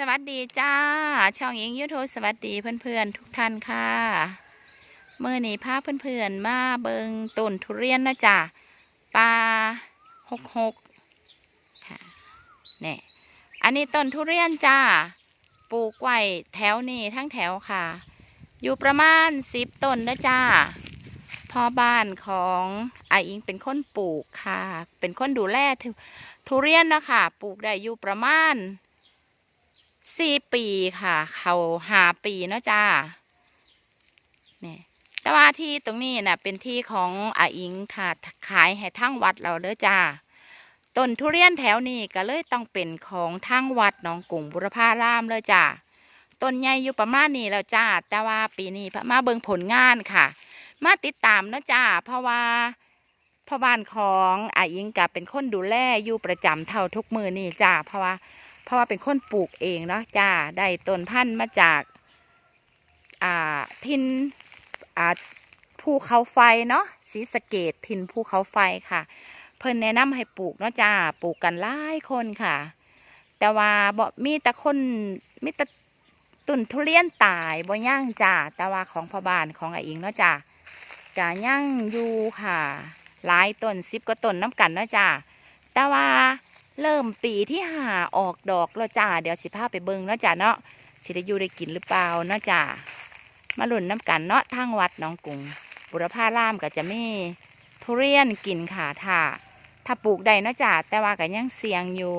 สวัสดีจ้า ช่องยิงยูทูบสวัสดีเพื่อนๆ ทุกท่านค่ะเมื่อนี้พาเพื่อนๆ มาเบิงต้นทุเรียนนะจ้าปลาหกหกค่ะเนี่ยอันนี้ต้นทุเรียนจ้าปลูกไว้แถวนี้ทั้งแถวค่ะ อยู่ประมาณสิบต้นนะจ้าพ่อบ้านของอาอิงเป็นคนปลูกค่ะ เป็นคนดูแลทุทุเรียนนะคะปลูกได้อยู่ประมาณ สี่ปีค่ะ เขาหาปีเนาะจ้าเนี่ยแต่ว่าที่ตรงนี้น่ะเป็นที่ของอาอิงค่ะขายให้ทั้งวัดเราเด้อจ้าต้นทุเรียนแถวนี้ก็เลยต้องเป็นของทั้งวัดหนองกุ่งบุรพารามเลยจ้าต้นใหญ่อยู่ประมาณนี้แล้วจ้าแต่ว่าปีนี้พระมาเบิงผลงานค่ะ มาติดตามเนาะจ้าเพราะว่าพ่อบ้านของอาอิงกับเป็นคนดูแลอยู่ประจำเท่าทุกมือนี่จ้าเพราะว่า เพราะว่าเป็นคนปลูกเองเนาะจ้าได้ต้นพันธุ์มาจากอ่าทินอ่าภูเขาไฟเนาะศรีสเกดทินภูเขาไฟค่ะ เพิ่นแนะนำให้ปลูกเนาะจ้าปลูกกันหลายคนค่ะ แต่ว่าบ่มีแต่คนมีแต่ต้นทุเรียนตายบ่ย่างจ้าแต่ว่าของพ่อบ้านของอาอิงเนาะจ้ากาย่างอยู่ค่ะ หลายต้นสิบก็ต้นน้ำกันเนาะจ้าแต่ว่า เริ่มปีที่หาออกดอกแล้วจ้าเดี๋ยวสิพาไปเบิ่งเนาะจ้าเนาะสิได้อยู่ได้กินหรือเปล่าเนาะจ้ามาหลุนน้ำกันเนาะทางวัดน้องกุงบุรพารามก็จะมีทุเรียนกินค่ะถ้าถ้าปลูกได้เนาะจ้าแต่ว่าก็ยังเสี่ยงอยู่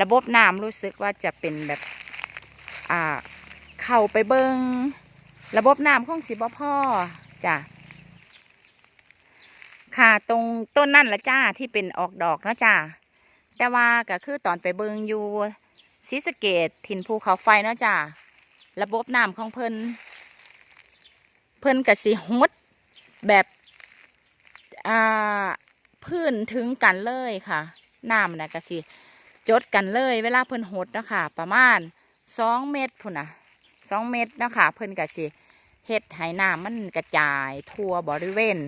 ระบบน้ำรู้สึกว่าจะเป็นแบบอ่าเข้าไปเบิงระบบน้ำของสิบ่พ่อจ้ะค่ะตรงต้นนั่นละจ้าที่เป็นออกดอกนะจ้า แต่ว่าก็คือตอนไปเบิงอยู่ศรีสะเกดถิ่นภูเขาไฟเนาะจ้าระบบน้ำของเพิ่นเพิ่นกสิฮดแบบอ่าพื้นถึงกันเลยค่ะน้ำนะกสิจดกันเลยเวลาเพิ่นหดนะคะประมาณสองเมตรพุ่นนะสองเมตรนะคะเพิ่นกะสิเฮ็ดให้น้ำมันกระจายทั่วบริเวณ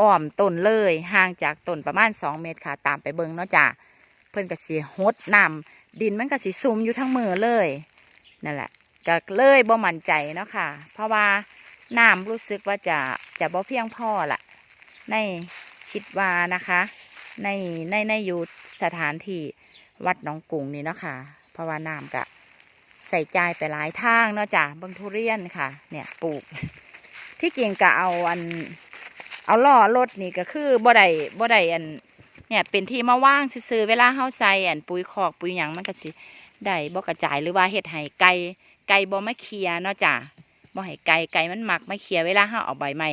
อ้อมต้นเลยห่างจากต้นประมาณสองเมตรค่ะ ตามไปเบิงเนาะจ้า พิ่นก็สิหดน้ำดินมันก็สิซุ่มอยู่ทั้งมือเลยนั่นแหละก็เลยบ่มั่นใจเนาะค่ะ เพราะว่าน้ำรู้สึกว่าจะจะบ่เพียงพอละในคิดว่านะคะ ในในในอยู่สถานที่วัดหนองกุงนี่เนาะค่ะ เพราะว่าน้ำก็ใส่ใจไปหลายทางเนาะจ้ะเบางทุเรียนค่ะ เนี่ยปลูก ที่เก่งก็เอาอัน เอาล่อรถนี่ก็คือบ่ได้บ่ได้อัน เนี่ยเป็นที่มาว่างซื้อเวลาเฮาใส่อันปุ๋ยคอกปุ๋ยหยังมันก็สิได้บ่กระจายหรือว่าเฮ็ดให้ไก่ไก่บ่มาเคลียเนาะจ้ะบ่ให้ไก่ไก่มันหมักมาเคลียเวลาเฮาเอาใบไม้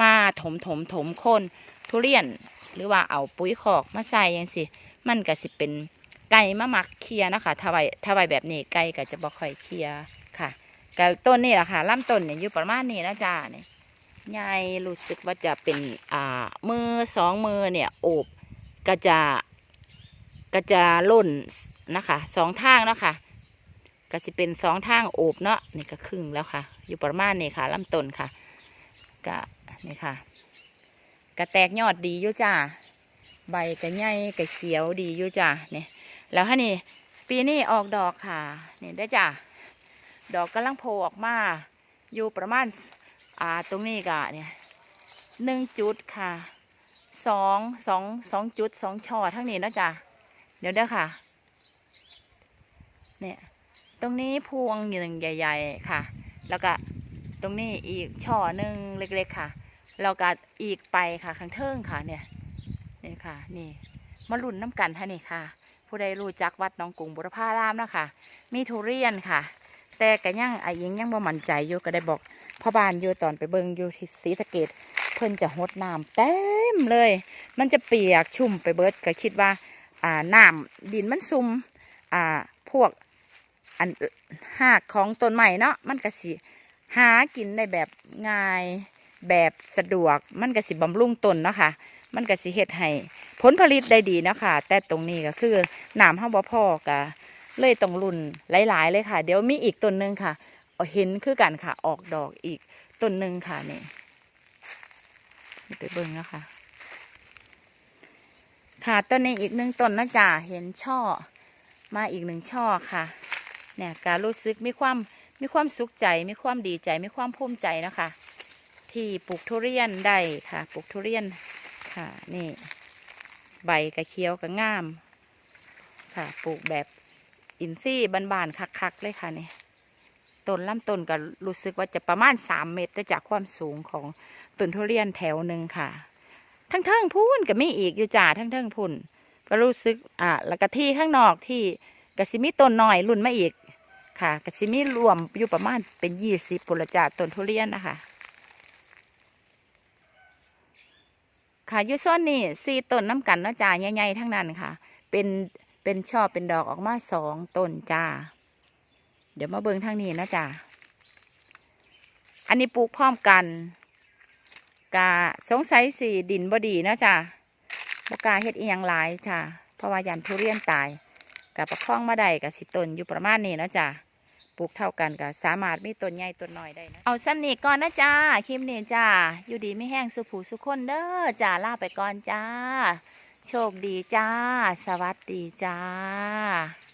มาถมถมถมโคนทุเรียนหรือว่าเอาปุ๋ยคอกมาใส่จังซี่มันก็สิเป็นไก่มาหมักเคลียนะคะถ้าไว้ถ้าไว้แบบนี้ไก่ก็จะบ่ค่อยเคลียค่ะก็ต้นนี่แหละค่ะลำต้นเนี่ยอยู่ประมาณนี้นะจ้าเนี่ยใหญ่รู้สึกว่าจะเป็นอ่ามือสองมือเนี่ยโอบ ก็จะก็จะล่นนะคะสองทางเนาะคะก็สิเป็นสองทางโอบเนาะนี่ก็ครึ่งแล้วค่ะ อยู่ประมาณนี้ค่ะลำต้นค่ะก็นี่ค่ะก็แตกยอดดีอยู่จ้าใบก็ใหญ่ก็เขียวดีอยู่จ้าเนี่ยแล้วฮะนี่ปีนี้ออกดอกค่ะนี่ได้จ้าดอกกำลังโผล่ออกมาอยู่ประมาณอ่าตรงนี้ก็เนี่ยหนึ่งจุดค่ะ สองสองสองจุดสองช่อทั้งนี้นะจ้ะเดี๋ยวเด้อค่ะ เนี่ย ตรงนี้พวงหนึ่งใหญ่ ๆ ค่ะ แล้วก็ตรงนี้อีกช่อหนึ่งเล็ก ๆ ค่ะแล้วก็อีกไปค่ะข้างเทิงค่ะเนี่ยนี่ค่ะ นี่มาลุ่นน้ำกันท่านี่ค่ะ ผู้ใดรู้จักวัดน้องกุงบุรพารามนะคะมีทุเรียนค่ะ แต่ก็ยังไอ้ยิงยังบ่มั่นใจอยู่ก็ได้บอกพ่อบ้านอยู่ตอนไปเบิงอยู่ที่ศรีสะเกดเพิ่นจะหดน้ำเต็ม เลย มันจะเปียกชุ่มไปเบิดก็คิดว่าอ่าน้ำดินมันซุ่มอ่าพวกอันหากของต้นใหม่เนาะมันก็สิหากินได้แบบง่ายแบบสะดวกมันก็สิบำรุงต้นเนาะค่ะ มันก็สิเฮ็ดให้ผลผลิตได้ดีเนาะค่ะ แต่ตรงนี้ก็คือน้ำห้าบ่พอก็เลยต้องรุ่นหลาย ๆ เลยค่ะ เดี๋ยวมีอีกต้นหนึ่งค่ะเอาเห็นคือกันค่ะ ออกดอกอีกต้นหนึ่งค่ะนี่ไปเบิ่งแล้วค่ะ ค่ะต้นนี้อีกหนึ่งต้นนะจ๊ะเห็นช่อ มาอีกหนึ่งช่อค่ะ เนี่ยการรู้สึกมีความมีความสุขใจมีความดีใจมีความภูมิใจนะคะ ที่ปลูกทุเรียนได้ค่ะ ปลูกทุเรียนค่ะนี่ ใบกระเคี้ยวกระง่าม ค่ะ ปลูกแบบอินทรีย์บานๆคักๆเลยค่ะนี่ต้นลำต้นก็รู้สึกว่าจะประมาณสามเมตรได้จากความสูงของต้นทุเรียนแถวหนึ่งค่ะ ทั้งเทิงพุ่นก็มีอีกอยู่จ่าทั้งเทิงพุ่นก็รู้สึกอ่าแล้วก็ที่ข้างนอกที่กสิมีต้นหน่อยรุ่นมาอีกค่ะกสิมีรวมอยู่ประมาณเป็นยี่สิบปุรจ่าต้นทุเรียนนะคะค่ะยูซ่อนนี่สี่ต้นน้ำกันเนาะจ้าใหญ่ๆทั้งนั้นค่ะ เป็นเป็นช่อเป็นดอกออกมาสองต้นจ้า เดี๋ยวมาเบิ่งทางนี้นะจ้าอันนี้ปลูกพร้อมกัน กะสงสัยสีดินบดีเนาะจ้าบกาเฮ็ดอีหยังหลายจ้าเพราะว่ายันทุเรียนตายกับประคองมาได้กับสิต้นอยู่ประมาณนี้เนาะจ้าปลูกเท่ากันก็สามารถมีต้นใหญ่ต้นน้อยได้นะเอาสั้นนี้ก่อนนะจ้าคลิปนี้จ้าอยู่ดีไม่แห้งสุผูสุคนเด้อจ้าลาไปก่อนจ้า โชคดีจ้า สวัสดีจ้า